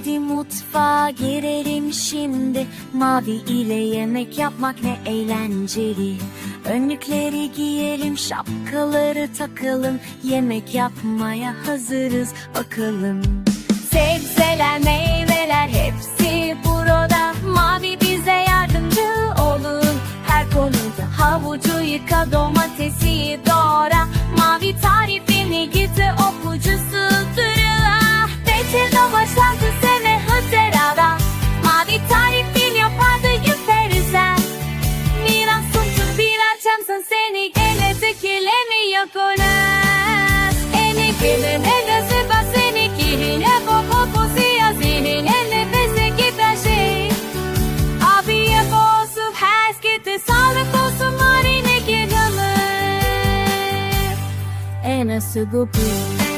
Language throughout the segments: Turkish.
Hadi mutfağa girelim şimdi. Mavi ile yemek yapmak ne eğlenceli. Önlükleri giyelim şapkaları takalım. Yemek yapmaya hazırız bakalım. Sebzeler meyveler hepsi burada. Mavi bize yardımcı olun. Her konuda Havucu yıka domatesi konas Eni kimin elesi bas seni Kihin evo poposu ya Zihin elle beze gibi her şey Abiye olsun herkese sağlık olsun marine gidelim En azı bu bir.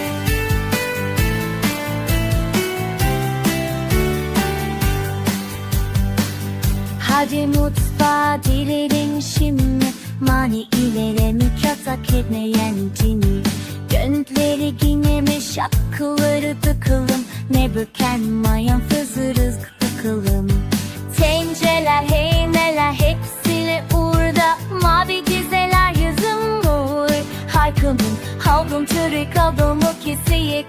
Hadi mutfağa girelim şimdi Mani ile mikatak etmeyen cini. Gönlükleri giymeme şapkaları tıkalım Ne böken mayan fızırız tıkalım Tencereler hey neler hepsiyle uğurda. Mavi dizeler yazım uğur Harkımın havlum türü kaldım o kesiye